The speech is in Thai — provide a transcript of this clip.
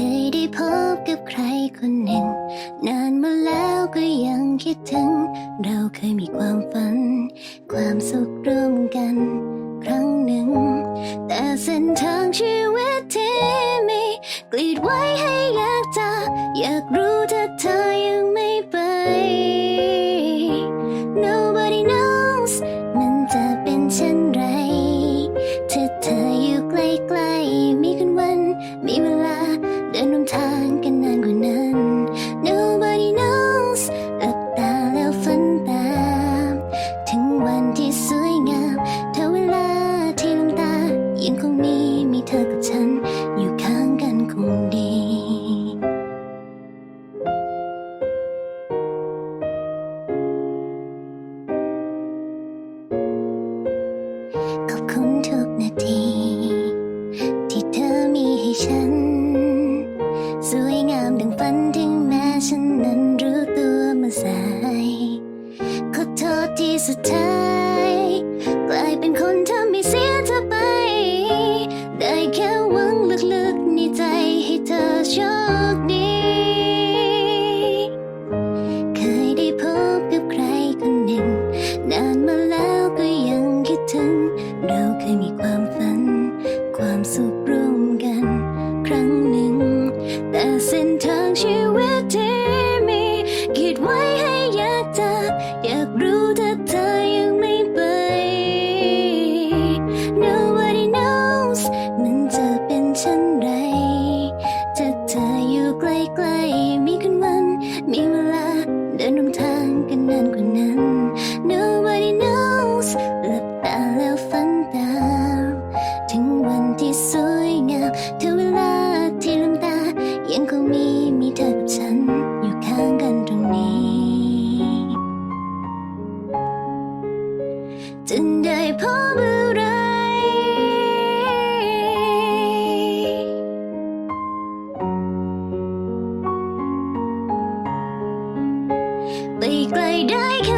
คยได้พบกับใครคนหนึ่ง นานมาแล้วก็ยังคิดถึง เราเคยมีความฝัน ความสุขร่วมกัน ครั้งหนึ่ง แต่เส้นทางชีวิตที่มีกลีดไว้ให้อยากจะอยากรู้ถ้าเธอาทีที่เธอมีให้ฉัน สวยงามดังฝันถึงแม้ฉันนั้นรู้ตัวเมื่อสายขอโทษที่สุดท้าย กลายเป็นคนทำให้เสียเธอไป ได้แค่หวังลึกๆในใจ ที่สวยงามถึงเวลาที่ลืมตา ยังคงมีมีเธอกับฉัน อยู่ข้างกันตรงนี้จนได้พบอะไรไปไกลได้แค่